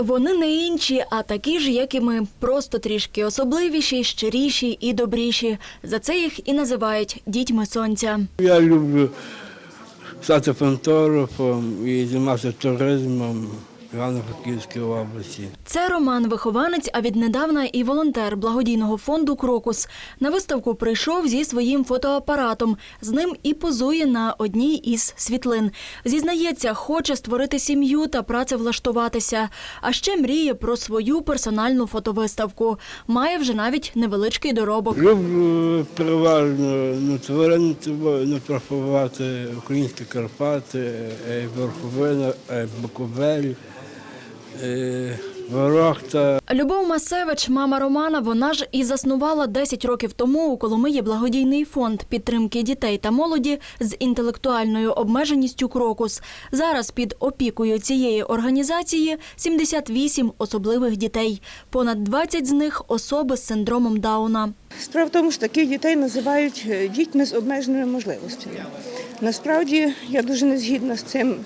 Вони не інші, а такі ж, як і ми, просто трішки особливіші, щиріші і добріші. За це їх і називають дітьми сонця. Я люблю стати фантографом і займатися туризмом Івано-Франківській області. Це Роман, вихованець, а віднедавна і волонтер благодійного фонду Крокус. На виставку прийшов зі своїм фотоапаратом. З ним і позує на одній із світлин. Зізнається, хоче створити сім'ю та працевлаштуватися. А ще мріє про свою персональну фотовиставку. Має вже навіть невеличкий доробок. Люблю переважно ну, тварин фотографувати українські Карпати, е, Верховина, е, Буковель, е. Любов Масевич, мама Романа, вона ж і заснувала 10 років тому у Коломиї благодійний фонд підтримки дітей та молоді з інтелектуальною обмеженістю Крокус. Зараз під опікою цієї організації 78 особливих дітей. Понад 20 з них особи з синдромом Дауна. Справа в тому, що таких дітей називають е, дітьми з обмеженими можливостями. Насправді я дуже не згідна з цим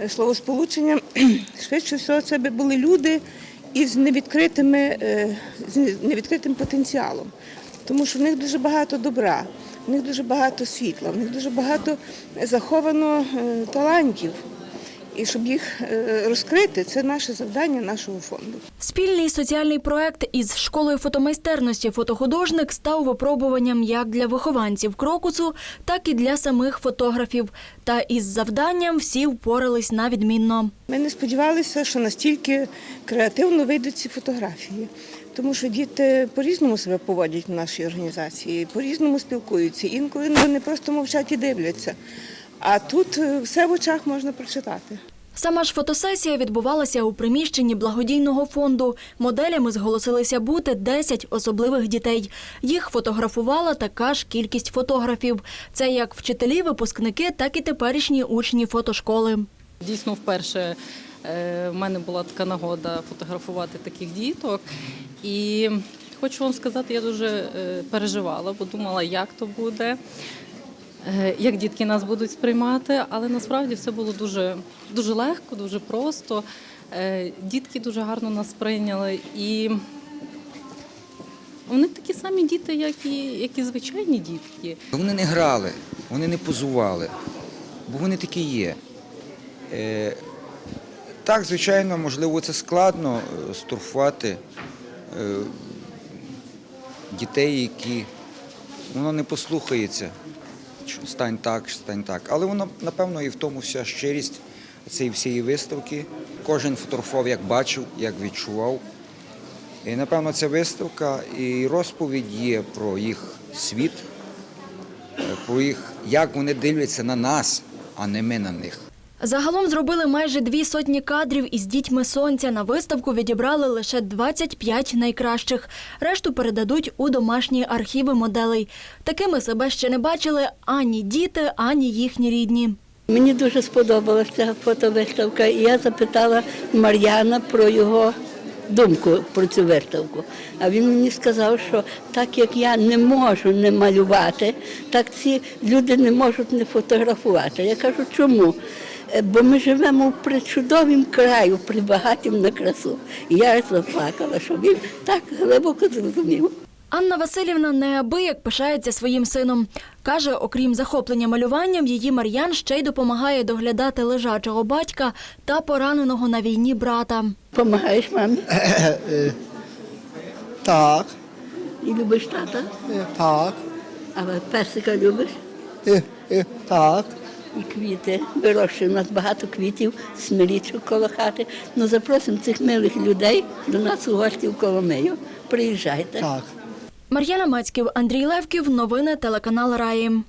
е, словосполученням. Швидше всього, це би були люди із невідкритими, е, з невідкритим потенціалом, тому що в них дуже багато добра, в них дуже багато світла, в них дуже багато заховано е, талантів. І щоб їх е, розкрити, це наше завдання нашого фонду. Спільний соціальний проект із школою фотомайстерності фотохудожник став випробуванням як для вихованців крокусу, так і для самих фотографів. Та із завданням всі впорались на відмінно. Ми не сподівалися, що настільки креативно вийдуть ці фотографії, тому що діти по-різному себе поводять в нашій організації, по-різному спілкуються. Інколи вони просто мовчать і дивляться. А тут е, все в очах можна прочитати. Сама ж фотосесія відбувалася у приміщенні благодійного фонду. Моделями зголосилися бути 10 особливих дітей. Їх фотографувала така ж кількість фотографів. Це як вчителі, випускники, так і теперішні учні фотошколи. Дійсно, вперше е, в мене була така нагода фотографувати таких діток. І хочу вам сказати, я дуже е, переживала, бо думала, як то буде, як дітки нас будуть сприймати. Але насправді все було дуже, дуже легко, дуже просто. Е, Дітки дуже гарно нас сприйняли. І вони такі самі діти, як і, як і звичайні дітки. Вони не грали, вони не позували, бо вони такі є. Е, так, звичайно, можливо, це складно е, стурфувати е, дітей, які воно не послухається. Стань так, стань так. Але воно, напевно, і в тому вся щирість цієї всієї виставки. Кожен фотографував, як бачив, як відчував. І, напевно, ця виставка і розповідь є про їх світ, е, про їх, як вони дивляться на нас, а не ми на них. Загалом зробили майже дві сотні кадрів із дітьми сонця. На виставку відібрали лише 25 найкращих. Решту передадуть у домашні архіви моделей. Такими себе ще не бачили ані діти, ані їхні рідні. Мені дуже сподобалася фотовиставка, і я запитала Мар'яна про його думку про цю виставку. А він мені сказав, що так як я не можу не малювати, так ці люди не можуть не фотографувати. Я кажу, чому? «Е, Бо ми живемо в причудовім краю, прибагатім на красу. І я заплакала, що він так глибоко зрозумів. Анна Васильівна неабияк пишається своїм сином. Каже, окрім захоплення малюванням, її Мар'ян ще й допомагає доглядати лежачого батька та пораненого на війні брата. Помагаєш мамі Так, і любиш тата, е, так, а песика любиш? е, е, так. І квіти. Вирощує у нас багато квітів, смирічок коло хати. Ну запросимо цих милих людей до нас у гості в Коломию. Приїжджайте. Так. Мар'яна Мацьків, Андрій Левків. Новини телеканал Раї.